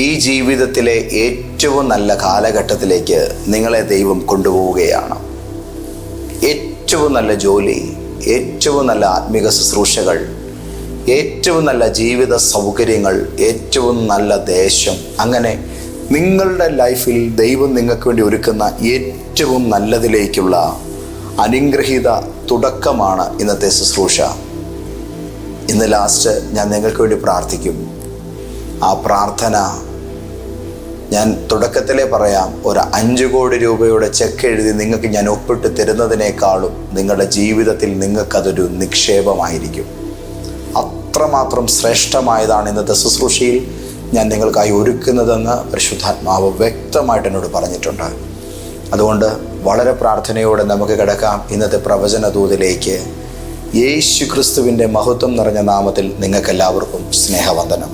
ഈ ജീവിതത്തിലെ ഏറ്റവും നല്ല കാലഘട്ടത്തിലേക്ക് നിങ്ങളെ ദൈവം കൊണ്ടുപോവുകയാണ്. ഏറ്റവും നല്ല ജോലി ഏറ്റവും നല്ല ആത്മീക ശുശ്രൂഷകൾ ഏറ്റവും നല്ല ജീവിത സൗകര്യങ്ങൾ ഏറ്റവും നല്ല ദേശം അങ്ങനെ നിങ്ങളുടെ ലൈഫിൽ ദൈവം നിങ്ങൾക്ക് വേണ്ടി ഒരുക്കുന്ന ഏറ്റവും നല്ലതിലേക്കുള്ള അനുഗ്രഹീത തുടക്കമാണ് ഇന്നത്തെ ശുശ്രൂഷ. ഇന്ന് ലാസ്റ്റ് ഞാൻ നിങ്ങൾക്ക് വേണ്ടി പ്രാർത്ഥിക്കും. ആ പ്രാർത്ഥന ഞാൻ തുടക്കത്തിലേ പറയാം ഒരു അഞ്ച് കോടി രൂപയുടെ ചെക്ക് എഴുതി നിങ്ങൾക്ക് ഞാൻ ഒപ്പിട്ട് തരുന്നതിനേക്കാളും നിങ്ങളുടെ ജീവിതത്തിൽ നിങ്ങൾക്കതൊരു നിക്ഷേപമായിരിക്കും. അത്രമാത്രം ശ്രേഷ്ഠമായതാണ് ഇന്നത്തെ ശുശ്രൂഷയിൽ ഞാൻ നിങ്ങൾക്കായി ഒരുക്കുന്നതെന്ന് പരിശുദ്ധാത്മാവ് വ്യക്തമായിട്ട് എന്നോട് പറഞ്ഞിട്ടുണ്ട്. അതുകൊണ്ട് വളരെ പ്രാർത്ഥനയോടെ നമുക്ക് കിടക്കാം ഇന്നത്തെ പ്രവചന ദൂതിലേക്ക് യേശു ക്രിസ്തുവിന്റെ മഹത്വം നിറഞ്ഞ നാമത്തിൽ നിങ്ങൾക്കെല്ലാവർക്കും സ്നേഹവന്ദനം.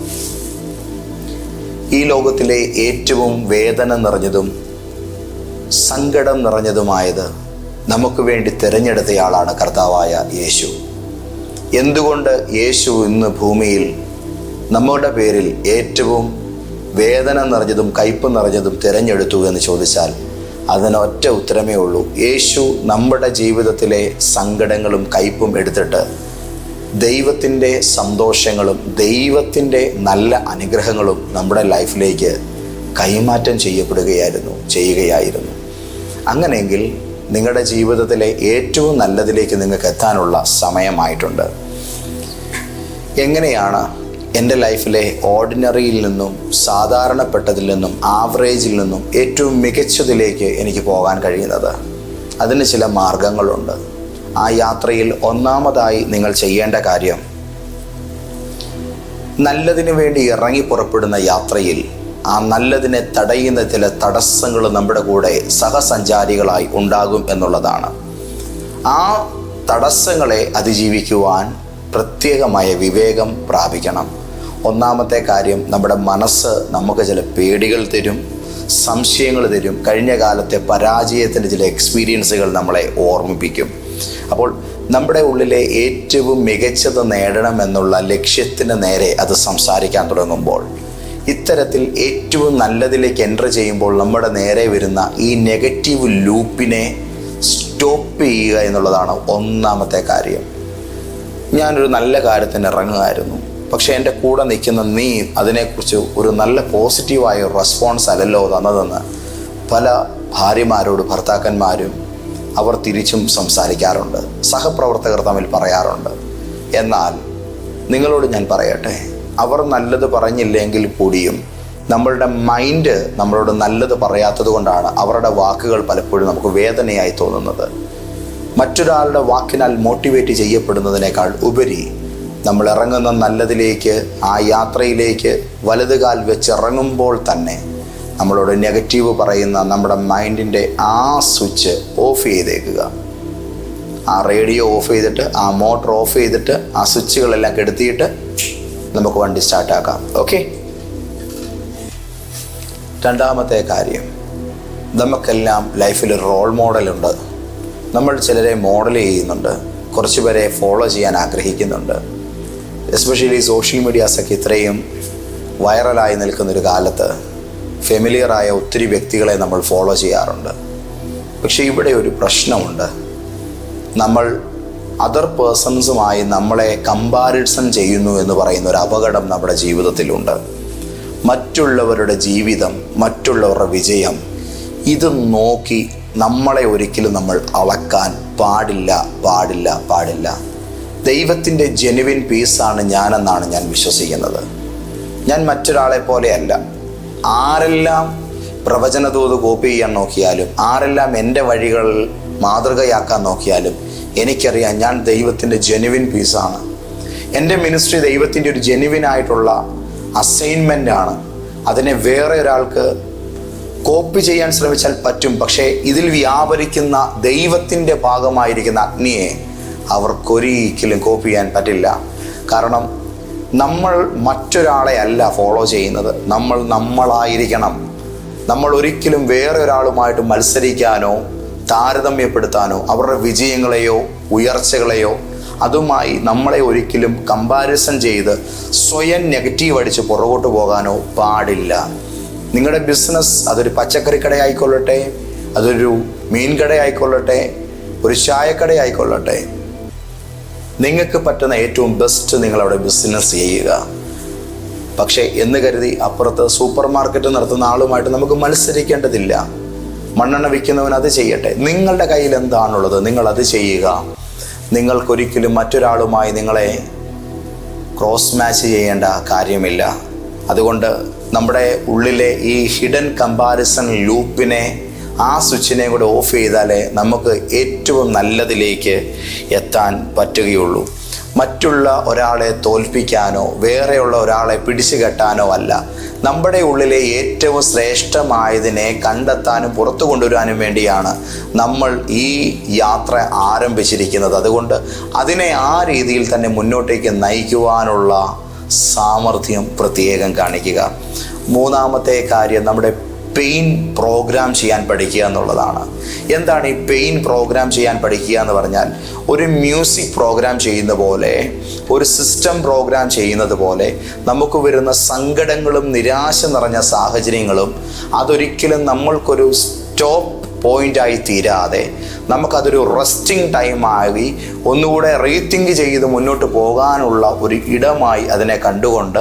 ഈ ലോകത്തിലെ ഏറ്റവും വേദന നിറഞ്ഞതും സങ്കടം നിറഞ്ഞതുമായത് നമുക്ക് വേണ്ടി തിരഞ്ഞെടുത്തയാളാണ് കർത്താവായ യേശു. എന്തുകൊണ്ട് യേശു ഇന്ന് ഭൂമിയിൽ നമ്മുടെ പേരിൽ ഏറ്റവും വേദന നിറഞ്ഞതും കയ്പ് നിറഞ്ഞതും തിരഞ്ഞെടുത്തു എന്ന് ചോദിച്ചാൽ അതിനൊറ്റ ഉത്തരമേ ഉള്ളൂ. യേശു നമ്മുടെ ജീവിതത്തിലെ സങ്കടങ്ങളും കയ്പും എടുത്തിട്ട് ദൈവത്തിന്റെ സന്തോഷങ്ങളും ദൈവത്തിന്റെ നല്ല അനുഗ്രഹങ്ങളും നമ്മുടെ ലൈഫിലേക്ക് കൈമാറ്റം ചെയ്യപ്പെടുകയായിരുന്നു ചെയ്യുകയായിരുന്നു. അങ്ങനെയെങ്കിൽ നിങ്ങളുടെ ജീവിതത്തിലെ ഏറ്റവും നല്ലതിലേക്ക് നിങ്ങൾക്ക് എത്താനുള്ള സമയമായിട്ടുണ്ട്. എങ്ങനെയാണ് എന്റെ ലൈഫിലെ ഓർഡിനറിയിൽ നിന്നും സാധാരണപ്പെട്ടതിൽ നിന്നും ആവറേജിൽ നിന്നും ഏറ്റവും മികച്ചതിലേക്ക് എനിക്ക് പോകാൻ കഴിയുന്നത്? അതിന് ചില മാർഗങ്ങളുണ്ട്. ആ യാത്രയിൽ ഒന്നാമതായി നിങ്ങൾ ചെയ്യേണ്ട കാര്യം നല്ലതിനു വേണ്ടി ഇറങ്ങി പുറപ്പെടുന്ന യാത്രയിൽ ആ നല്ലതിനെ തടയുന്ന ചില തടസ്സങ്ങൾ നമ്മുടെ കൂടെ സഹസഞ്ചാരികളായി ഉണ്ടാകും എന്നുള്ളതാണ്. ആ തടസ്സങ്ങളെ അതിജീവിക്കുവാൻ പ്രത്യേകമായ വിവേകം പ്രാപിക്കണം. ഒന്നാമത്തെ കാര്യം നമ്മുടെ മനസ്സ് നമുക്ക് ചില പേടികൾ തരും സംശയങ്ങൾ തരും. കഴിഞ്ഞ കാലത്തെ പരാജയത്തിന്റെ ചില എക്സ്പീരിയൻസുകൾ നമ്മളെ ഓർമ്മിപ്പിക്കും. അപ്പോൾ നമ്മുടെ ഉള്ളിലെ ഏറ്റവും മികച്ചത് നേടണമെന്നുള്ള ലക്ഷ്യത്തിന് നേരെ അത് സംസാരിക്കാൻ തുടങ്ങുമ്പോൾ ഇത്തരത്തിൽ ഏറ്റവും നല്ലതിലേക്ക് എന്റർ ചെയ്യുമ്പോൾ നമ്മുടെ നേരെ വരുന്ന ഈ നെഗറ്റീവ് ലൂപ്പിനെ സ്റ്റോപ്പ് ചെയ്യുക എന്നുള്ളതാണ് ഒന്നാമത്തെ കാര്യം. ഞാനൊരു നല്ല കാര്യത്തിന് ഇറങ്ങുമായിരുന്നു പക്ഷേ എന്റെ കൂടെ നിൽക്കുന്ന നീ അതിനെക്കുറിച്ച് ഒരു നല്ല പോസിറ്റീവായ റെസ്പോൺസ് അല്ലല്ലോ തന്നതെന്ന് പല ഭാര്യമാരോട് ഭർത്താക്കന്മാരും അവർ തിരിച്ചും സംസാരിക്കാറുണ്ട്. സഹപ്രവർത്തകർ തമ്മിൽ പറയാറുണ്ട്. എന്നാൽ നിങ്ങളോട് ഞാൻ പറയട്ടെ അവർ നല്ലത് പറഞ്ഞില്ലെങ്കിൽ കൂടിയും നമ്മളുടെ മൈൻഡ് നമ്മളോട് നല്ലത് പറയാത്തത് കൊണ്ടാണ് അവരുടെ വാക്കുകൾ പലപ്പോഴും നമുക്ക് വേദനയായി തോന്നുന്നത്. മറ്റൊരാളുടെ വാക്കിനാൽ മോട്ടിവേറ്റ് ചെയ്യപ്പെടുന്നതിനേക്കാൾ ഉപരി നമ്മൾ ഇറങ്ങുന്ന നല്ലതിലേക്ക് ആ യാത്രയിലേക്ക് വലതുകാൽ വെച്ചിറങ്ങുമ്പോൾ തന്നെ നമ്മളോട് നെഗറ്റീവ് പറയുന്ന നമ്മുടെ മൈൻഡിന്റെ ആ സ്വിച്ച് ഓഫ് ചെയ്തേക്കുക. ആ റേഡിയോ ഓഫ് ചെയ്തിട്ട് ആ മോട്ടർ ഓഫ് ചെയ്തിട്ട് ആ സ്വിച്ചുകളെല്ലാം കെടുത്തിയിട്ട് നമുക്ക് വണ്ടി സ്റ്റാർട്ടാക്കാം. ഓക്കെ? രണ്ടാമത്തെ കാര്യം. നമുക്കെല്ലാം ലൈഫിൽ റോൾ മോഡലുണ്ട്. നമ്മൾ ചിലരെ മോഡൽ ചെയ്യുന്നുണ്ട്. കുറച്ച് പേരെ ഫോളോ ചെയ്യാൻ ആഗ്രഹിക്കുന്നുണ്ട്. എസ്പെഷ്യലി സോഷ്യൽ മീഡിയാസൊക്കെ ഇത്രയും വൈറലായി നിൽക്കുന്നൊരു കാലത്ത് ഫെമിലിയറായ ഒത്തിരി വ്യക്തികളെ നമ്മൾ ഫോളോ ചെയ്യാറുണ്ട്. പക്ഷേ ഇവിടെ ഒരു പ്രശ്നമുണ്ട്. നമ്മൾ അതർ പേഴ്സൺസുമായി നമ്മളെ കമ്പാരിസൺ ചെയ്യുന്നു എന്ന് പറയുന്ന ഒരു അപകടം നമ്മുടെ ജീവിതത്തിലുണ്ട്. മറ്റുള്ളവരുടെ ജീവിതം മറ്റുള്ളവരുടെ വിജയം ഇത് നോക്കി നമ്മളെ ഒരിക്കലും നമ്മൾ അളക്കാൻ പാടില്ല പാടില്ല പാടില്ല. ദൈവത്തിന്റെ ജെനുവിൻ പീസാണ് ഞാനെന്നാണ് ഞാൻ വിശ്വസിക്കുന്നത്. ഞാൻ മറ്റൊരാളെ പോലെയല്ല. ആരെല്ലാം പ്രവചനതോത് കോപ്പി ചെയ്യാൻ നോക്കിയാലും ആരെല്ലാം എന്റെ വഴികൾ മാതൃകയാക്കാൻ നോക്കിയാലും എനിക്കറിയാം ഞാൻ ദൈവത്തിന്റെ ജെനുവിൻ പീസാണ് എന്റെ മിനിസ്ട്രി ദൈവത്തിന്റെ ഒരു ജെനുവിൻ ആയിട്ടുള്ള അസൈൻമെന്റ് ആണ്. അതിനെ വേറെ ഒരാൾക്ക് കോപ്പി ചെയ്യാൻ ശ്രമിച്ചാൽ പറ്റും പക്ഷേ ഇതിൽ വ്യാപരിക്കുന്ന ദൈവത്തിന്റെ ഭാഗമായിരിക്കുന്ന അഗ്നിയെ അവർക്കൊരിക്കലും കോപ്പി ചെയ്യാൻ പറ്റില്ല. കാരണം നമ്മൾ മറ്റൊരാളെ അല്ല ഫോളോ ചെയ്യുന്നത്. നമ്മൾ നമ്മളായിരിക്കണം. നമ്മൾ ഒരിക്കലും വേറെ ഒരാളുമായിട്ട് മത്സരിക്കാനോ താരതമ്യപ്പെടുത്താനോ അവരുടെ വിജയങ്ങളെയോ ഉയർച്ചകളെയോ അതുമായി നമ്മളെ ഒരിക്കലും കമ്പാരിസൺ ചെയ്ത് സ്വയം നെഗറ്റീവ് അടിച്ച് പുറകോട്ട് പോകാനോ പാടില്ല. നിങ്ങളുടെ ബിസിനസ് അതൊരു പച്ചക്കറി കടയായിക്കൊള്ളട്ടെ അതൊരു മീൻ കടയായിക്കൊള്ളട്ടെ ഒരു ചായക്കട ആയിക്കൊള്ളട്ടെ നിങ്ങൾക്ക് പറ്റുന്ന ഏറ്റവും ബെസ്റ്റ് നിങ്ങൾ അവിടെ ബിസിനസ് ചെയ്യുക. പക്ഷേ എന്ന് കരുതി അപ്പുറത്ത് സൂപ്പർ മാർക്കറ്റ് നടത്തുന്ന ആളുമായിട്ട് നമുക്ക് മത്സരിക്കേണ്ടതില്ല. മണ്ണെണ്ണ വിൽക്കുന്നവൻ അത് ചെയ്യട്ടെ. നിങ്ങളുടെ കയ്യിൽ എന്താണുള്ളത് നിങ്ങൾ അത് ചെയ്യുക. നിങ്ങൾക്കൊരിക്കലും മറ്റൊരാളുമായി നിങ്ങളെ ക്രോസ് മാച്ച് ചെയ്യേണ്ട കാര്യമില്ല. അതുകൊണ്ട് നമ്മുടെ ഉള്ളിലെ ഈ ഹിഡൻ കമ്പാരിസൺ ലൂപ്പിനെ ആ സ്വിച്ചിനെ കൂടെ ഓഫ് ചെയ്താലേ നമുക്ക് ഏറ്റവും നല്ലതിലേക്ക് എത്താൻ പറ്റുകയുള്ളൂ. മറ്റുള്ള ഒരാളെ തോൽപ്പിക്കാനോ വേറെയുള്ള ഒരാളെ പിടിച്ചു കെട്ടാനോ അല്ല. നമ്മുടെ ഉള്ളിലെ ഏറ്റവും ശ്രേഷ്ഠമായതിനെ കണ്ടെത്താനും പുറത്തു കൊണ്ടുവരാനും വേണ്ടിയാണ് നമ്മൾ ഈ യാത്ര ആരംഭിച്ചിരിക്കുന്നത്. അതുകൊണ്ട് അതിനെ ആ രീതിയിൽ തന്നെ മുന്നോട്ടേക്ക് നയിക്കുവാനുള്ള സാമർഥ്യം പ്രത്യേകം കാണിക്കുക. മൂന്നാമത്തെ കാര്യം നമ്മുടെ പെയിൻ പ്രോഗ്രാം ചെയ്യാൻ പഠിക്കുക എന്നുള്ളതാണ്. എന്താണ് ഈ പെയിൻ പ്രോഗ്രാം ചെയ്യാൻ പഠിക്കുക എന്ന് പറഞ്ഞാൽ ഒരു മ്യൂസിക് പ്രോഗ്രാം ചെയ്യുന്ന പോലെ ഒരു സിസ്റ്റം പ്രോഗ്രാം ചെയ്യുന്നത് പോലെ നമുക്ക് വരുന്ന സങ്കടങ്ങളും നിരാശ നിറഞ്ഞ സാഹചര്യങ്ങളും അതൊരിക്കലും നമ്മൾക്കൊരു സ്റ്റോപ്പ് പോയിന്റായി തീരാതെ നമുക്കതൊരു റെസ്റ്റിംഗ് ടൈം ടൈമായി ഒന്നുകൂടെ റീത്തിങ്ക് ചെയ്ത് മുന്നോട്ട് പോകാനുള്ള ഒരു ഇടമായി അതിനെ കണ്ടുകൊണ്ട്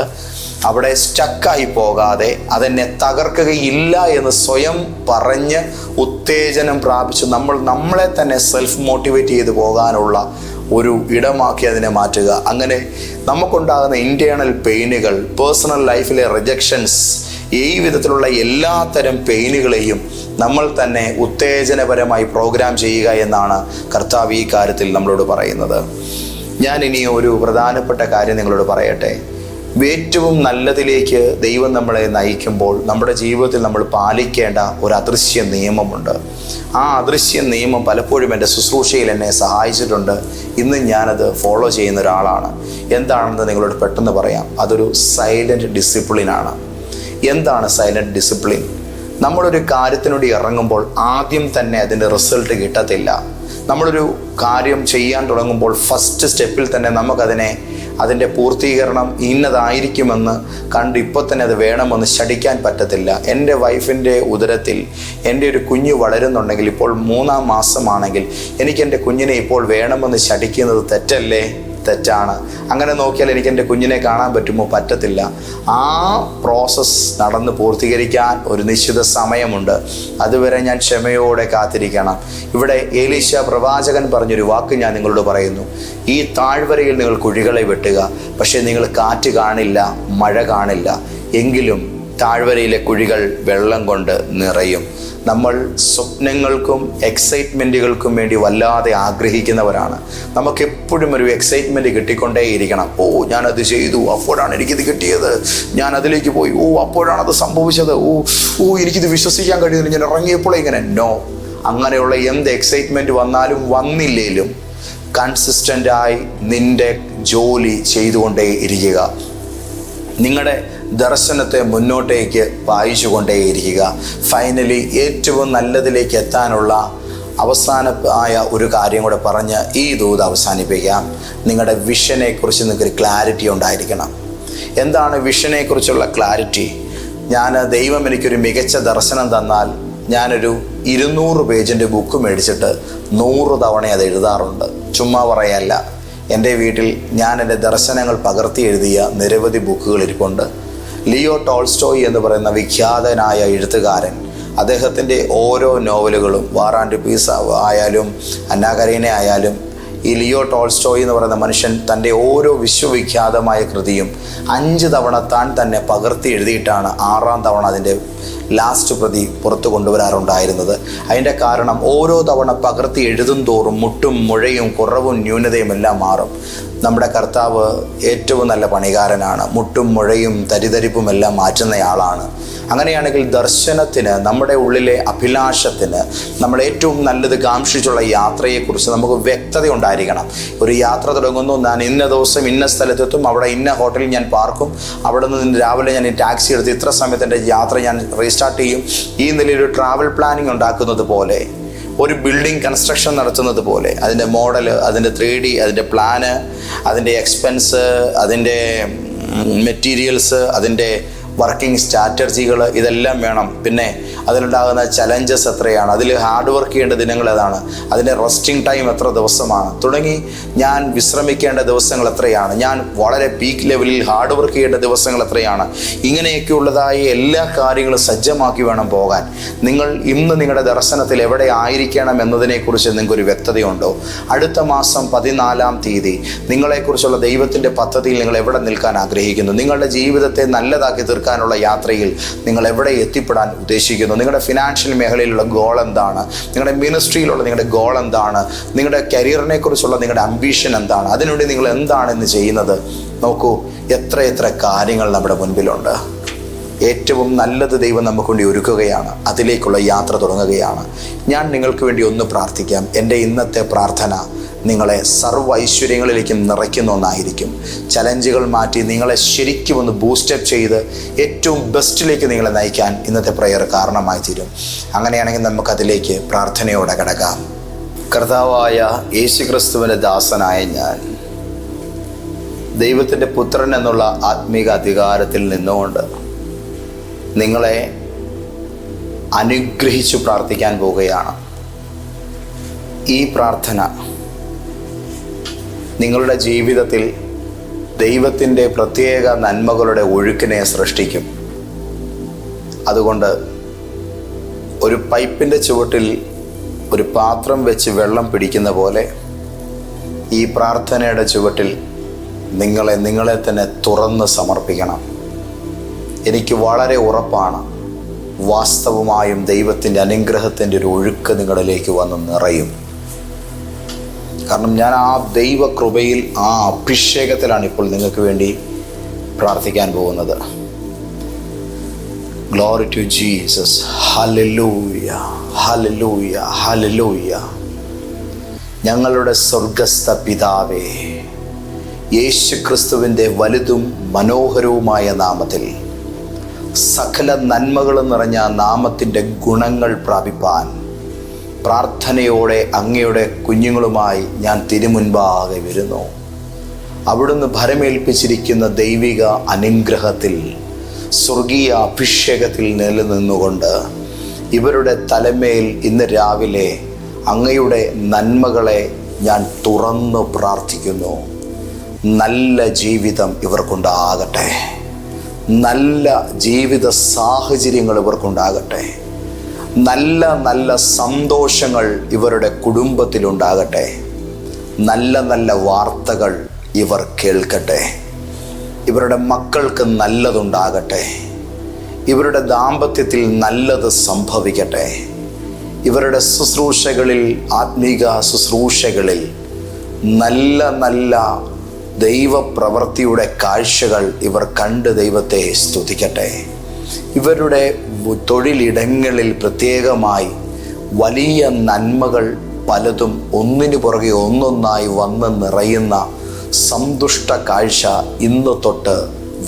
അവിടെ സ്റ്റക്കായി പോകാതെ അതെന്നെ തകർക്കുകയില്ല എന്ന് സ്വയം പറഞ്ഞ് ഉത്തേജനം പ്രാപിച്ച് നമ്മൾ നമ്മളെ തന്നെ സെൽഫ് മോട്ടിവേറ്റ് ചെയ്ത് പോകാനുള്ള ഒരു ഇടമാക്കി അതിനെ മാറ്റുക. അങ്ങനെ നമുക്കുണ്ടാകുന്ന ഇന്റേണൽ പെയിനുകൾ പേഴ്സണൽ ലൈഫിലെ റിജക്ഷൻസ് ഈ വിധത്തിലുള്ള എല്ലാത്തരം പെയിനുകളെയും നമ്മൾ തന്നെ ഉത്തേജനപരമായി പ്രോഗ്രാം ചെയ്യുക എന്നാണ് കർത്താവ് ഈ കാര്യത്തിൽ നമ്മളോട് പറയുന്നത്. ഞാൻ ഇനി ഒരു പ്രധാനപ്പെട്ട കാര്യം നിങ്ങളോട് പറയട്ടെ. ഏറ്റവും നല്ലതിലേക്ക് ദൈവം നമ്മളെ നയിക്കുമ്പോൾ നമ്മുടെ ജീവിതത്തിൽ നമ്മൾ പാലിക്കേണ്ട ഒരു അദൃശ്യ നിയമമുണ്ട്. ആ അദൃശ്യ നിയമം പലപ്പോഴും എന്റെ ശുശ്രൂഷയിൽ എന്നെ സഹായിച്ചിട്ടുണ്ട്. ഇന്ന് ഞാനത് ഫോളോ ചെയ്യുന്ന ഒരാളാണ്. എന്താണെന്ന് നിങ്ങളോട് പെട്ടെന്ന് പറയാം. അതൊരു സൈലന്റ് ഡിസിപ്ലിനാണ് എന്താണ് സൈലന്റ് ഡിസിപ്ലിൻ നമ്മളൊരു കാര്യത്തിനോട് ഇറങ്ങുമ്പോൾ ആദ്യം തന്നെ അതിന്റെ റിസൾട്ട് കിട്ടത്തില്ല. നമ്മളൊരു കാര്യം ചെയ്യാൻ തുടങ്ങുമ്പോൾ ഫസ്റ്റ് സ്റ്റെപ്പിൽ തന്നെ നമുക്കതിനെ അതിന്റെ പൂർത്തീകരണം ഇന്നതായിരിക്കുമെന്ന് കണ്ട് ഇപ്പോൾ തന്നെ അത് വേണമെന്ന് ശടിക്കാൻ പറ്റത്തില്ല. എന്റെ വൈഫിന്റെ ഉദരത്തിൽ എന്റെ ഒരു കുഞ്ഞ് വളരുന്നുണ്ടെങ്കിൽ ഇപ്പോൾ മൂന്നാം മാസമാണെങ്കിൽ എനിക്ക് എന്റെ കുഞ്ഞിനെ ഇപ്പോൾ വേണമെന്ന് ശടിക്കുന്നത് തെറ്റല്ലേ? തെറ്റാണ്. അങ്ങനെ നോക്കിയാൽ എനിക്ക് എന്റെ കുഞ്ഞിനെ കാണാൻ പറ്റുമോ? പറ്റത്തില്ല. ആ പ്രോസസ്സ് നടന്ന് പൂർത്തീകരിക്കാൻ ഒരു നിശ്ചിത സമയമുണ്ട്. അതുവരെ ഞാൻ ക്ഷമയോടെ കാത്തിരിക്കണം. ഇവിടെ ഏലീശ പ്രവാചകൻ പറഞ്ഞൊരു വാക്ക് ഞാൻ നിങ്ങളോട് പറയുന്നു. ഈ താഴ്വരയിൽ നിങ്ങൾ കുഴികളെ വെട്ടുക. പക്ഷേ നിങ്ങൾ കാറ്റ് കാണില്ല മഴ കാണില്ല. എങ്കിലും താഴ്വരയിലെ കുഴികൾ വെള്ളം കൊണ്ട് നിറയും. നമ്മൾ സ്വപ്നങ്ങൾക്കും എക്സൈറ്റ്മെന്റുകൾക്കും വേണ്ടി വല്ലാതെ ആഗ്രഹിക്കുന്നവരാണ്. നമുക്ക് എപ്പോഴും ഒരു എക്സൈറ്റ്മെന്റ് കിട്ടിക്കൊണ്ടേയിരിക്കണം. ഓ ഞാനത് ചെയ്തു. അപ്പോഴാണ് എനിക്കിത് കിട്ടിയത്. ഞാൻ അതിലേക്ക് പോയി. ഓ അപ്പോഴാണ് അത് സംഭവിച്ചത്. ഓ ഓ എനിക്കിത് വിശ്വസിക്കാൻ കഴിയുന്നില്ല. ഞാൻ ഇറങ്ങിയപ്പോൾ ഇങ്ങനെ നോ. അങ്ങനെയുള്ള എന്ത് എക്സൈറ്റ്മെന്റ് വന്നാലും വന്നില്ലേലും കൺസിസ്റ്റന്റായി നിന്റെ ജോലി ചെയ്തുകൊണ്ടേ ഇരിക്കുക നിങ്ങളുടെ ദർശനത്തെ മുന്നോട്ടേക്ക് വായിച്ചു കൊണ്ടേയിരിക്കുക ഫൈനലി ഏറ്റവും നല്ലതിലേക്ക് എത്താനുള്ള അവസാനമായ ഒരു കാര്യം കൂടെ പറഞ്ഞ് ഈ ദൂത് അവസാനിപ്പിക്കാം. നിങ്ങളുടെ വിഷനെക്കുറിച്ച് നിങ്ങൾക്കൊരു ക്ലാരിറ്റി ഉണ്ടായിരിക്കണം. എന്താണ് വിഷനെക്കുറിച്ചുള്ള ക്ലാരിറ്റി ഞാൻ ദൈവം എനിക്കൊരു മികച്ച ദർശനം തന്നാൽ ഞാനൊരു ഇരുന്നൂറ് പേജിന്റെ ബുക്ക് മേടിച്ചിട്ട് നൂറ് തവണ അത് എഴുതാറുണ്ട്. ചുമ്മാ പറയല്ല. എന്റെ വീട്ടിൽ ഞാൻ എന്റെ ദർശനങ്ങൾ പകർത്തി എഴുതിയ നിരവധി ബുക്കുകൾ ഇരിപ്പുണ്ട്. ലിയോ ടോൾസ്റ്റോയി എന്ന് പറയുന്ന വിഖ്യാതനായ എഴുത്തുകാരൻ. അദ്ദേഹത്തിന്റെ ഓരോ നോവലുകളും വാറാൻഡ് പീസ് ആയാലും അന്നാകരീനെ ആയാലും ഈ ലിയോ ടോൾസ്റ്റോയ് എന്ന് പറയുന്ന മനുഷ്യൻ തന്റെ ഓരോ വിശ്വവിഖ്യാതമായ കൃതിയും അഞ്ച് തവണ താൻ തന്നെ പകർത്തി എഴുതിയിട്ടാണ് ആറാം തവണ അതിന്റെ ലാസ്റ്റ് പ്രതി പുറത്തു കൊണ്ടുവരാറുണ്ടായിരുന്നത്. അതിന്റെ കാരണം ഓരോ തവണ പകർത്തി എഴുതും തോറും മുട്ടും മുഴയും കുറവും ന്യൂനതയും എല്ലാം മാറും. നമ്മുടെ കർത്താവ് ഏറ്റവും നല്ല പണികാരനാണ് മുട്ടും മുഴയും തരിതരിപ്പും എല്ലാം മാറ്റുന്നയാളാണ്. അങ്ങനെയാണെങ്കിൽ ദർശനത്തിന് നമ്മുടെ ഉള്ളിലെ അഭിലാഷത്തിന് നമ്മൾ ഏറ്റവും നല്ലത് കാംക്ഷിച്ചുള്ള യാത്രയെക്കുറിച്ച് നമുക്ക് വ്യക്തത ഉണ്ടായിരിക്കണം. ഒരു യാത്ര തുടങ്ങുന്നു ഞാൻ ഇന്ന ദിവസം ഇന്ന സ്ഥലത്തെത്തും അവിടെ ഇന്ന ഹോട്ടലിൽ ഞാൻ പാർക്കും അവിടെ നിന്ന് രാവിലെ ഞാൻ ടാക്സി എടുത്ത് ഇത്ര സമയത്ത് എന്റെ യാത്ര ഞാൻ റീസ്റ്റാർട്ട് ചെയ്യും. ഈ നിലയിൽ ട്രാവൽ പ്ലാനിങ് ഉണ്ടാക്കുന്നത് പോലെ ഒരു ബിൽഡിംഗ് കൺസ്ട്രക്ഷൻ നടത്തുന്നത് പോലെ അതിന്റെ മോഡൽ അതിന്റെ ത്രീ ഡി അതിന്റെ പ്ലാന് അതിന്റെ എക്സ്പെൻസ് അതിന്റെ മെറ്റീരിയൽസ് അതിന്റെ വർക്കിംഗ് സ്ട്രാറ്റജികൾ ഇതെല്ലാം വേണം. പിന്നെ അതിലുണ്ടാകുന്ന ചലഞ്ചസ് എത്രയാണ്? അതിൽ ഹാർഡ് വർക്ക് ചെയ്യേണ്ട ദിനങ്ങൾ ഏതാണ്? അതിന്റെ റെസ്റ്റിംഗ് ടൈം എത്ര ദിവസമാണ്? തുടങ്ങി ഞാൻ വിശ്രമിക്കേണ്ട ദിവസങ്ങൾ എത്രയാണ്? ഞാൻ വളരെ പീക്ക് ലെവലിൽ ഹാർഡ് വർക്ക് ചെയ്യേണ്ട ദിവസങ്ങൾ എത്രയാണ്? ഇങ്ങനെയൊക്കെയുള്ളതായ എല്ലാ കാര്യങ്ങളും സജ്ജമാക്കി വേണം പോകാൻ. നിങ്ങൾ ഇന്ന് നിങ്ങളുടെ ദർശനത്തിൽ എവിടെ ആയിരിക്കണം എന്നതിനെക്കുറിച്ച് നിങ്ങൾക്കൊരു വ്യക്തതയുണ്ടോ? അടുത്ത മാസം പതിനാലാം തീയതി നിങ്ങളെക്കുറിച്ചുള്ള ദൈവത്തിന്റെ പദ്ധതിയിൽ നിങ്ങൾ എവിടെ നിൽക്കാൻ ആഗ്രഹിക്കുന്നു? നിങ്ങളുടെ ജീവിതത്തെ നല്ലതാക്കി തീർക്കാനുള്ള യാത്രയിൽ നിങ്ങൾ എവിടെ എത്തിപ്പെടാൻ ഉദ്ദേശിക്കുന്നു? നിങ്ങളുടെ ഫിനാൻഷ്യൽ മേഖലയിലുള്ള ഗോൾ എന്താണ്? നിങ്ങളുടെ മിനിസ്ട്രിയിലുള്ള നിങ്ങളുടെ ഗോൾ എന്താണ്? നിങ്ങളുടെ കരിയറിനെ കുറിച്ചുള്ള നിങ്ങളുടെ അംബീഷൻ എന്താണ്? അതിനുവേണ്ടി നിങ്ങൾ എന്താണ് ഇന്ന് ചെയ്യുന്നത്? നോക്കൂ എത്ര എത്ര കാര്യങ്ങൾ നമ്മുടെ മുൻപിലുണ്ട്. ഏറ്റവും നല്ലത് ദൈവം നമുക്ക് വേണ്ടി ഒരുക്കുകയാണ്. അതിലേക്കുള്ള യാത്ര തുടങ്ങുകയാണ്. ഞാൻ നിങ്ങൾക്ക് വേണ്ടി ഒന്ന് പ്രാർത്ഥിക്കാം. എന്റെ ഇന്നത്തെ പ്രാർത്ഥന നിങ്ങളെ സർവ ഐശ്വര്യങ്ങളിലേക്കും നിറയ്ക്കുന്ന ഒന്നായിരിക്കും. ചലഞ്ചുകൾ മാറ്റി നിങ്ങളെ ശരിക്കും ഒന്ന് ബൂസ്റ്റപ്പ് ചെയ്ത് ഏറ്റവും ബെസ്റ്റിലേക്ക് നിങ്ങളെ നയിക്കാൻ ഇന്നത്തെ പ്രയർ കാരണമായി തീരും. അങ്ങനെയാണെങ്കിൽ നമുക്കതിലേക്ക് പ്രാർത്ഥനയോടെ കിടക്കാം. കർത്താവായ യേശുക്രിസ്തുവിന്റെ ദാസനായ ഞാൻ ദൈവത്തിന്റെ പുത്രൻ എന്നുള്ള ആത്മീക അധികാരത്തിൽ നിന്നുകൊണ്ട് നിങ്ങളെ അനുഗ്രഹിച്ചു പ്രാർത്ഥിക്കാൻ പോവുകയാണ്. ഈ പ്രാർത്ഥന നിങ്ങളുടെ ജീവിതത്തിൽ ദൈവത്തിന്റെ പ്രത്യേക നന്മകളുടെ ഒഴുക്കിനെ സൃഷ്ടിക്കും. അതുകൊണ്ട് ഒരു പൈപ്പിന്റെ ചുവട്ടിൽ ഒരു പാത്രം വെച്ച് വെള്ളം പിടിക്കുന്ന പോലെ ഈ പ്രാർത്ഥനയുടെ ചുവട്ടിൽ നിങ്ങളെ നിങ്ങളെ തന്നെ തുറന്ന് സമർപ്പിക്കണം. എനിക്ക് വളരെ ഉറപ്പാണ് വാസ്തവമായും ദൈവത്തിന്റെ അനുഗ്രഹത്തിന്റെ ഒരു ഒഴുക്ക് നിങ്ങളിലേക്ക് വന്ന് നിറയും. കാരണം ഞാൻ ആ ദൈവകൃപയിൽ ആ അഭിഷേകത്തിലാണ് ഇപ്പോൾ നിങ്ങൾക്ക് വേണ്ടി പ്രാർത്ഥിക്കാൻ പോകുന്നത്. Glory to Jesus hallelujah hallelujah hallelujah ഞങ്ങളുടെ സ്വർഗസ്ഥ പിതാവേ യേശു ക്രിസ്തുവിന്റെ വലുതും മനോഹരവുമായ നാമത്തിൽ സകല നന്മകളും നിറഞ്ഞ നാമത്തിന്റെ ഗുണങ്ങൾ പ്രാപിപ്പാൻ പ്രാർത്ഥനയോടെ അങ്ങയുടെ കുഞ്ഞുങ്ങളുമായി ഞാൻ തിരുമുൻപാകെ വരുന്നു. അവിടുന്ന് ഭരമേൽപ്പിച്ചിരിക്കുന്ന ദൈവിക അനുഗ്രഹത്തിൽ സ്വർഗീയ അഭിഷേകത്തിൽ നിലനിന്നുകൊണ്ട് ഇവരുടെ തലമേൽ ഇന്ന് രാവിലെ അങ്ങയുടെ നന്മകളെ ഞാൻ തുറന്നു പ്രാർത്ഥിക്കുന്നു. നല്ല ജീവിതം ഇവർക്കുണ്ടാകട്ടെ. നല്ല ജീവിത സാഹചര്യങ്ങൾ ഇവർക്കുണ്ടാകട്ടെ. നല്ല നല്ല സന്തോഷങ്ങൾ ഇവരുടെ കുടുംബത്തിലുണ്ടാകട്ടെ. നല്ല നല്ല വാർത്തകൾ ഇവർ കേൾക്കട്ടെ. ഇവരുടെ മക്കൾക്ക് നല്ലതുണ്ടാകട്ടെ. ഇവരുടെ ദാമ്പത്യത്തിൽ നല്ലത് സംഭവിക്കട്ടെ. ഇവരുടെ ശുശ്രൂഷകളിൽ ആത്മീക ശുശ്രൂഷകളിൽ നല്ല നല്ല ദൈവപ്രവൃത്തിയുടെ കാഴ്ചകൾ ഇവർ കണ്ട് ദൈവത്തെ സ്തുതിക്കട്ടെ. ഇവരുടെ തൊഴിലിടങ്ങളിൽ പ്രത്യേകമായി വലിയ നന്മകൾ പലതും ഒന്നിനു പുറകെ ഒന്നൊന്നായി വന്ന് നിറയുന്ന സന്തുഷ്ട കാഴ്ച ഇന്ന് തൊട്ട്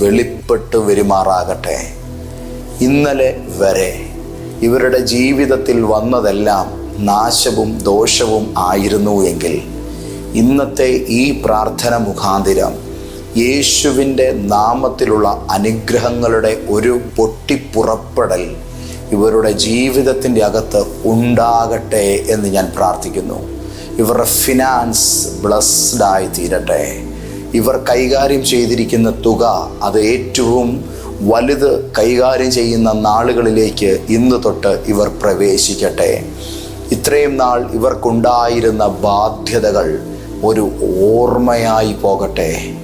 വെളിപ്പെട്ട് വരുമാറാകട്ടെ. ഇന്നലെ വരെ ഇവരുടെ ജീവിതത്തിൽ വന്നതെല്ലാം നാശവും ദോഷവും ആയിരുന്നു എങ്കിൽ ഇന്നത്തെ ഈ പ്രാർത്ഥന മുഖാന്തിരം യേശുവിന്റെ നാമത്തിലുള്ള അനുഗ്രഹങ്ങളുടെ ഒരു പൊട്ടിപ്പുറപ്പെടൽ ഇവരുടെ ജീവിതത്തിന്റെ അകത്ത് ഉണ്ടാകട്ടെ എന്ന് ഞാൻ പ്രാർത്ഥിക്കുന്നു. ഇവരുടെ ഫിനാൻസ് ബ്ലസ്ഡ് ആയി തീരട്ടെ. ഇവർ കൈകാര്യം ചെയ്തിരിക്കുന്ന തുക അത് ഏറ്റവും വലുത് കൈകാര്യം ചെയ്യുന്ന നാളുകളിലേക്ക് ഇന്ന് തൊട്ട് ഇവർ പ്രവേശിക്കട്ടെ. ഇത്രയും നാൾ ഇവർക്കുണ്ടായിരുന്ന ബാധ്യതകൾ ഒരു ഓർമ്മയായി പോകട്ടെ.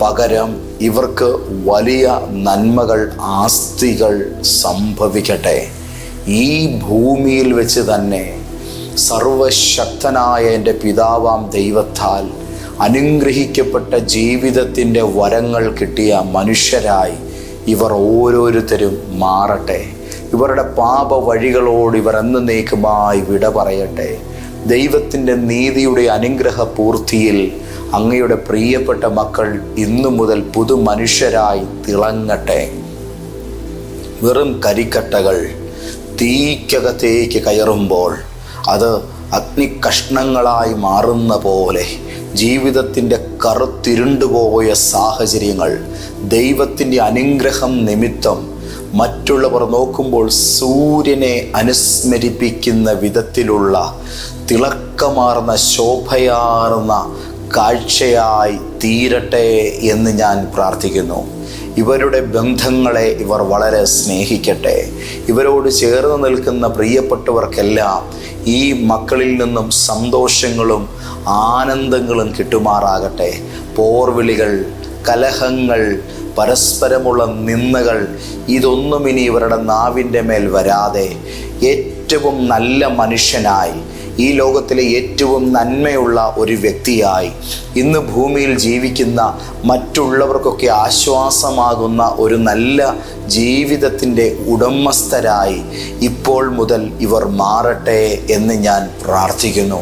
പകരം ഇവർക്ക് വലിയ നന്മകൾ ആസ്തികൾ സംഭവിക്കട്ടെ. ഈ ഭൂമിയിൽ വെച്ച് തന്നെ സർവശക്തനായ എന്റെ പിതാവാം ദൈവത്താൽ അനുഗ്രഹിക്കപ്പെട്ട ജീവിതത്തിന്റെ വരങ്ങൾ കിട്ടിയ മനുഷ്യരായി ഇവർ ഓരോരുത്തരും മാറട്ടെ. ഇവരുടെ പാപ വഴികളോട് ഇവർ എന്നേക്കുമായി വിട പറയട്ടെ. ദൈവത്തിന്റെ നീതിയുടെ അനുഗ്രഹ പൂർത്തിയിൽ അങ്ങയുടെ പ്രിയപ്പെട്ട മക്കൾ ഇന്നു മുതൽ പുതു മനുഷ്യരായി തിളങ്ങട്ടെ. വെറും കരിക്കട്ടകൾ തീക്കകത്തേക്ക് കയറുമ്പോൾ അത് അഗ്നികഷ്ണങ്ങളായി മാറുന്ന പോലെ ജീവിതത്തിന്റെ കറുത്തിരുണ്ടുപോയ സാഹചര്യങ്ങൾ ദൈവത്തിന്റെ അനുഗ്രഹം നിമിത്തം മറ്റുള്ളവർ നോക്കുമ്പോൾ സൂര്യനെ അനുസ്മരിപ്പിക്കുന്ന വിധത്തിലുള്ള തിളക്കമാർന്ന ശോഭയാർന്ന കാഴ്ചയായി തീരട്ടെ എന്ന് ഞാൻ പ്രാർത്ഥിക്കുന്നു. ഇവരുടെ ബന്ധങ്ങളെ ഇവർ വളരെ സ്നേഹിക്കട്ടെ. ഇവരോട് ചേർന്ന് നിൽക്കുന്ന പ്രിയപ്പെട്ടവർക്കെല്ലാം ഈ മക്കളിൽ നിന്നും സന്തോഷങ്ങളും ആനന്ദങ്ങളും കിട്ടുമാറാകട്ടെ. പോർവിളികൾ കലഹങ്ങൾ പരസ്പരമുള്ള നിന്ദകൾ ഇതൊന്നും ഇനി ഇവരുടെ നാവിന്റെ മേൽ വരാതെ ഏറ്റവും നല്ല മനുഷ്യനായി ഈ ലോകത്തിലെ ഏറ്റവും നന്മയുള്ള ഒരു വ്യക്തിയായി. ഇന്ന് ഭൂമിയിൽ ജീവിക്കുന്ന മറ്റുള്ളവർക്കൊക്കെ ആശ്വാസമാകുന്ന ഒരു നല്ല ജീവിതത്തിന്റെ ഉടമസ്ഥരായി ഇപ്പോൾ മുതൽ ഇവർ മാറട്ടെ എന്ന് ഞാൻ പ്രാർത്ഥിക്കുന്നു.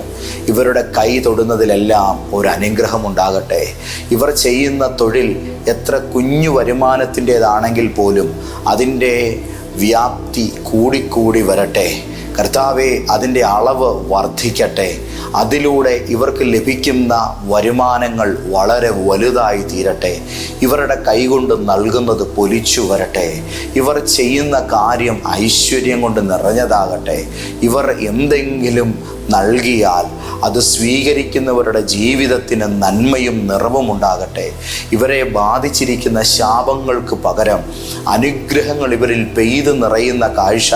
ഇവരുടെ കൈ തൊടുന്നതിലെല്ലാം ഒരു അനുഗ്രഹമുണ്ടാകട്ടെ ഇവർ ചെയ്യുന്ന തൊഴിൽ എത്ര കുഞ്ഞു വരുമാനത്തിന്റെതാണെങ്കിൽ പോലും അതിന്റെ വ്യാപ്തി കൂടിക്കൂടി വരട്ടെ. കർത്താവെ അതിന്റെ അളവ് വർദ്ധിക്കട്ടെ. അതിലൂടെ ഇവർക്ക് ലഭിക്കുന്ന വരുമാനങ്ങൾ വളരെ വലുതായി തീരട്ടെ. ഇവരുടെ കൈകൊണ്ട് നൽകുന്നത് പൊലിച്ചു വരട്ടെ. ഇവർ ചെയ്യുന്ന കാര്യം ഐശ്വര്യം കൊണ്ട് നിറഞ്ഞതാകട്ടെ. ഇവർ എന്തെങ്കിലും നൽകിയാൽ അത് സ്വീകരിക്കുന്നവരുടെ ജീവിതത്തിന് നന്മയും നിറവും ഉണ്ടാകട്ടെ. ഇവരെ ബാധിച്ചിരിക്കുന്ന ശാപങ്ങൾക്ക് പകരം അനുഗ്രഹങ്ങൾ ഇവരിൽ പെയ്തു നിറയുന്ന കാഴ്ച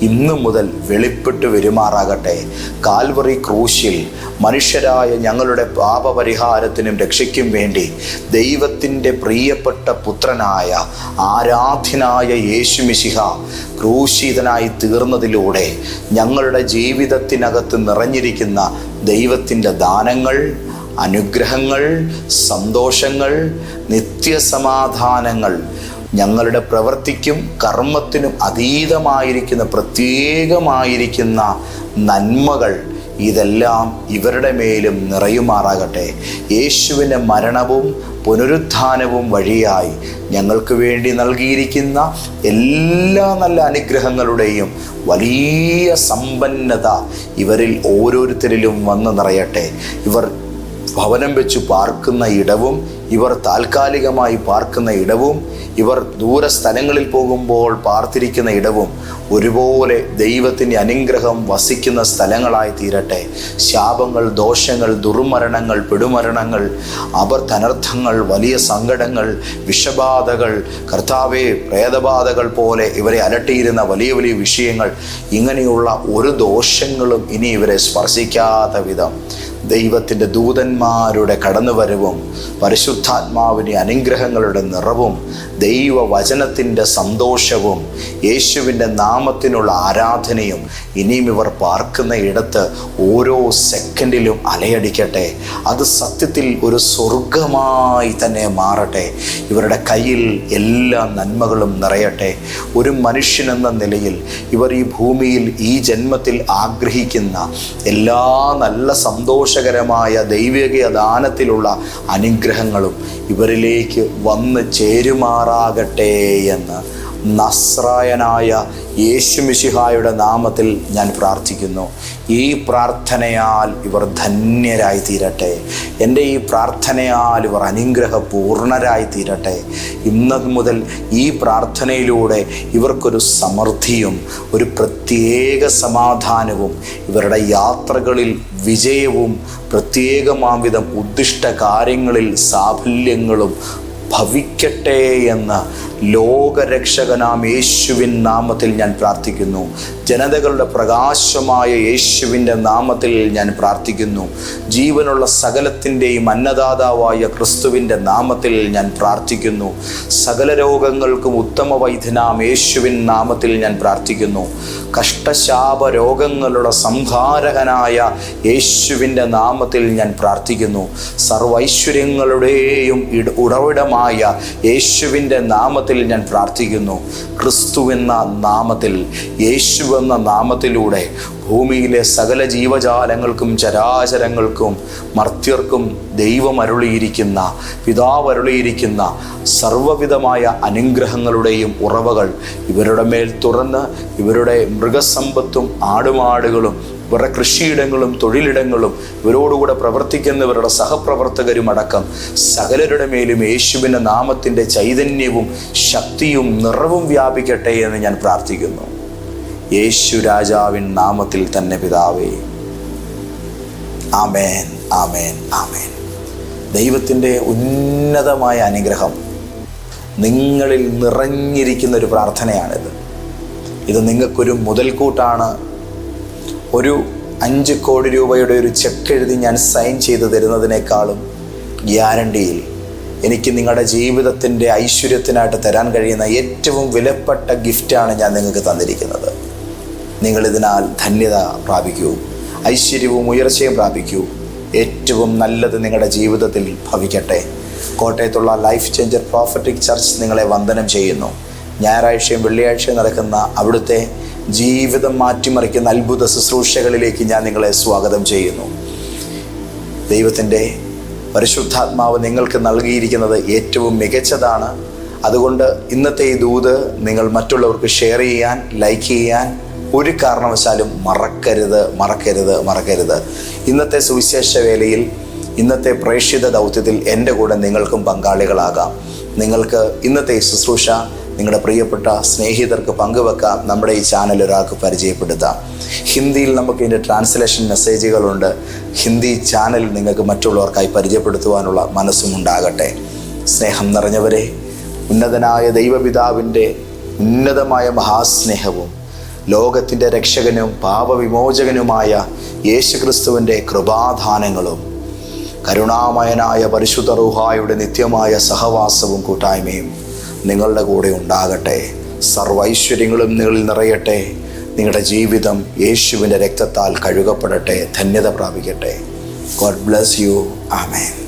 ഇന്നു മുതൽ വെളിപ്പെട്ട് വരുമാറാകട്ടെ കാൽവറി ക്രൂശിൽ മനുഷ്യരായ ഞങ്ങളുടെ പാപപരിഹാരത്തിനും രക്ഷയ്ക്കും വേണ്ടി ദൈവത്തിന്റെ പ്രിയപ്പെട്ട പുത്രനായ ആരാധ്യനായ യേശുമിശിഹ ക്രൂശിതനായി തീർന്നതിലൂടെ ഞങ്ങളുടെ ജീവിതത്തിനകത്ത് നിറഞ്ഞിരിക്കുന്ന ദൈവത്തിന്റെ ദാനങ്ങൾ അനുഗ്രഹങ്ങൾ സന്തോഷങ്ങൾ നിത്യസമാധാനങ്ങൾ ഞങ്ങളുടെ പ്രവൃത്തിക്കും കർമ്മത്തിനും അതീതമായിരിക്കുന്ന പ്രത്യേകമായിരിക്കുന്ന നന്മകൾ ഇതെല്ലാം ഇവരുടെ മേലും നിറയുമാറാകട്ടെ. യേശുവിന്റെ മരണവും പുനരുത്ഥാനവും വഴിയായി ഞങ്ങൾക്ക് വേണ്ടി നൽകിയിരിക്കുന്ന എല്ലാ നല്ല അനുഗ്രഹങ്ങളുടെയും വലിയ സമ്പന്നത ഇവരിൽ ഓരോരുത്തരിലും വന്ന് നിറയട്ടെ. ഇവർ ഭവനം വെച്ച് പാർക്കുന്ന ഇടവും ഇവർ താൽക്കാലികമായി പാർക്കുന്ന ഇടവും ഇവർ ദൂര സ്ഥലങ്ങളിൽ പോകുമ്പോൾ പാർത്തിരിക്കുന്ന ഇടവും ഒരുപോലെ ദൈവത്തിന്റെ അനുഗ്രഹം വസിക്കുന്ന സ്ഥലങ്ങളായി തീരട്ടെ. ശാപങ്ങൾ ദോഷങ്ങൾ ദുർമരണങ്ങൾ പെടുമരണങ്ങൾ അപർത്തനർത്ഥങ്ങൾ വലിയ സങ്കടങ്ങൾ വിഷബാധകൾ കർത്താവെ പ്രേതബാധകൾ പോലെ ഇവരെ അലട്ടിയിരുന്ന വലിയ വലിയ വിഷയങ്ങൾ ഇങ്ങനെയുള്ള ഒരു ദോഷങ്ങളും ഇനി ഇവരെ സ്പർശിക്കാത്ത വിധം. ദൈവത്തിന്റെ ദൂതന്മാരുടെ കടന്നുവരവും പരിശുദ്ധാത്മാവിന്റെ അനുഗ്രഹങ്ങളുടെ നിറവും ദൈവവചനത്തിന്റെ സന്തോഷവും യേശുവിന്റെ നാമത്തിനുള്ള ആരാധനയും ഇനിയും ഇവർ പാർക്കുന്ന ഇടത്ത് ഓരോ സെക്കൻഡിലും അലയടിക്കട്ടെ. അത് സത്യത്തിൽ ഒരു സ്വർഗമായി തന്നെ മാറട്ടെ. ഇവരുടെ കയ്യിൽ എല്ലാ നന്മകളും നിറയട്ടെ. ഒരു മനുഷ്യനെന്ന നിലയിൽ ഇവർ ഈ ഭൂമിയിൽ ഈ ജന്മത്തിൽ ആഗ്രഹിക്കുന്ന എല്ലാ നല്ല സന്തോഷകരമായ ദൈവിക ദാനത്തിലുള്ള അനുഗ്രഹങ്ങളും ഇവരിലേക്ക് വന്ന് ചേരുമാറാകട്ടെ എന്ന് നസ്രായനായ യേശു യേശുമിശിഹായുടെ നാമത്തിൽ ഞാൻ പ്രാർത്ഥിക്കുന്നു. ഈ പ്രാർത്ഥനയാൽ ഇവർ ധന്യരായി തീരട്ടെ എന്റെ ഈ പ്രാർത്ഥനയാൽ ഇവർ അനുഗ്രഹപൂർണരായി തീരട്ടെ ഇന്ന് മുതൽ ഈ പ്രാർത്ഥനയിലൂടെ ഇവർക്കൊരു സമൃദ്ധിയും ഒരു പ്രത്യേക സമാധാനവും ഇവരുടെ യാത്രകളിൽ വിജയവും പ്രത്യേകമാം വിധം ഉദ്ദിഷ്ട കാര്യങ്ങളിൽ സാഫല്യങ്ങളും ഭവിക്കട്ടെ എന്ന് ലോകരക്ഷകനാം യേശുവിൻ നാമത്തിൽ ഞാൻ പ്രാർത്ഥിക്കുന്നു. ജനതകളുടെ പ്രകാശമായ യേശുവിന്റെ നാമത്തിൽ ഞാൻ പ്രാർത്ഥിക്കുന്നു. ജീവനുള്ള സകലത്തിന്റെയും അന്നദാതാവായ ക്രിസ്തുവിന്റെ നാമത്തിൽ ഞാൻ പ്രാർത്ഥിക്കുന്നു. സകല രോഗങ്ങൾക്കും ഉത്തമ വൈദ്യനാം യേശുവിൻ നാമത്തിൽ ഞാൻ പ്രാർത്ഥിക്കുന്നു. കഷ്ടശാപ രോഗങ്ങളുടെ സംഹാരകനായ യേശുവിന്റെ നാമത്തിൽ ഞാൻ പ്രാർത്ഥിക്കുന്നു. സർവൈശ്വര്യങ്ങളുടെയും ഇട ഉറവിടമായ യേശുവിന്റെ നാമത്തിൽ ഞാൻ പ്രാർത്ഥിക്കുന്നു. ക്രിസ്തു എന്ന നാമത്തിൽ യേശു എന്ന നാമത്തിലൂടെ ഭൂമിയിലെ സകല ജീവജാലങ്ങൾക്കും ചരാചരങ്ങൾക്കും മർത്യർക്കും ദൈവം അരുളിയിരിക്കുന്ന പിതാവ് അരുളിയിരിക്കുന്ന സർവവിധമായ അനുഗ്രഹങ്ങളുടെയും ഉറവകൾ ഇവരുടെ മേൽ തുറന്ന് ഇവരുടെ മൃഗസമ്പത്തും ആടുമാടുകളും ഇവരുടെ കൃഷിയിടങ്ങളും തൊഴിലിടങ്ങളും ഇവരോടുകൂടെ പ്രവർത്തിക്കുന്നവരുടെ സഹപ്രവർത്തകരും അടക്കം സകലരുടെ മേലും യേശുവിന്റെ നാമത്തിന്റെ ചൈതന്യവും ശക്തിയും നിറവും വ്യാപിക്കട്ടെ എന്ന് ഞാൻ പ്രാർത്ഥിക്കുന്നു. യേശു രാജാവിൻ നാമത്തിൽ തന്നെ പിതാവേ. ആമേൻ ആമേൻ ആമേൻ. ദൈവത്തിന്റെ ഉന്നതമായ അനുഗ്രഹം നിങ്ങളിൽ നിറഞ്ഞിരിക്കുന്ന ഒരു പ്രാർത്ഥനയാണിത്. ഇത് നിങ്ങൾക്കൊരു മുതൽക്കൂട്ടാണ് ഒരു അഞ്ച് കോടി രൂപയുടെ ഒരു ചെക്ക് എഴുതി ഞാൻ സൈൻ ചെയ്ത് തരുന്നതിനേക്കാളും ഗ്യാരണ്ടിയിൽ എനിക്ക് നിങ്ങളുടെ ജീവിതത്തിന്റെ ഐശ്വര്യത്തിനായിട്ട് തരാൻ കഴിയുന്ന ഏറ്റവും വിലപ്പെട്ട ഗിഫ്റ്റാണ് ഞാൻ നിങ്ങൾക്ക് തന്നിരിക്കുന്നത്. നിങ്ങളിതിനാൽ ധന്യത പ്രാപിക്കൂ. ഐശ്വര്യവും ഉയർച്ചയും പ്രാപിക്കൂ. ഏറ്റവും നല്ലത് നിങ്ങളുടെ ജീവിതത്തിൽ ഭവിക്കട്ടെ. കോട്ടയത്തുള്ള ലൈഫ് ചേഞ്ചർ പ്രോഫറ്റിക് ചർച്ച് നിങ്ങളെ വന്ദനം ചെയ്യുന്നു. ഞായറാഴ്ചയും വെള്ളിയാഴ്ചയും നടക്കുന്ന അവിടുത്തെ ജീവിതം മാറ്റിമറിക്കുന്ന അത്ഭുത ശുശ്രൂഷകളിലേക്ക് ഞാൻ നിങ്ങളെ സ്വാഗതം ചെയ്യുന്നു. ദൈവത്തിന്റെ പരിശുദ്ധാത്മാവ് നിങ്ങൾക്ക് നൽകിയിരിക്കുന്നത് ഏറ്റവും മികച്ചതാണ്. അതുകൊണ്ട് ഇന്നത്തെ ഈ ദൂത് നിങ്ങൾ മറ്റുള്ളവർക്ക് ഷെയർ ചെയ്യാൻ ലൈക്ക് ചെയ്യാൻ ഒരു കാരണവശാലും മറക്കരുത് മറക്കരുത് മറക്കരുത്. ഇന്നത്തെ സുവിശേഷ വേലയിൽ ഇന്നത്തെ പ്രേക്ഷിത ദൗത്യത്തിൽ എന്റെ കൂടെ നിങ്ങൾക്കും പങ്കാളികളാകാം. നിങ്ങൾക്ക് ഇന്നത്തെ ശുശ്രൂഷ നിങ്ങളുടെ പ്രിയപ്പെട്ട സ്നേഹിതർക്ക് പങ്കുവെക്കാം. നമ്മുടെ ഈ ചാനൽ ഒരാൾക്ക് പരിചയപ്പെടുത്താം. ഹിന്ദിയിൽ നമുക്ക് ഇതിന്റെ ട്രാൻസ്ലേഷൻ മെസ്സേജുകളുണ്ട് ഹിന്ദി ചാനൽ നിങ്ങൾക്ക് മറ്റുള്ളവർക്കായി പരിചയപ്പെടുത്തുവാനുള്ള മനസ്സും ഉണ്ടാകട്ടെ. സ്നേഹം നിറഞ്ഞവരെ ഉന്നതനായ ദൈവപിതാവിന്റെ ഉന്നതമായ മഹാസ്നേഹവും ലോകത്തിന്റെ രക്ഷകനും പാപവിമോചകനുമായ യേശുക്രിസ്തുവിന്റെ കൃപാധാനങ്ങളും കരുണാമയനായ പരിശുദ്ധ റൂഹായുടെ നിത്യമായ സഹവാസവും കൂട്ടായ്മയും നിങ്ങളുടെ കൂടെ ഉണ്ടാകട്ടെ. സർവൈശ്വര്യങ്ങളും നിങ്ങളിൽ നിറയട്ടെ. നിങ്ങളുടെ ജീവിതം യേശുവിന്റെ രക്തത്താൽ കഴുകപ്പെടട്ടെ. ധന്യത പ്രാപിക്കട്ടെ. God bless you amen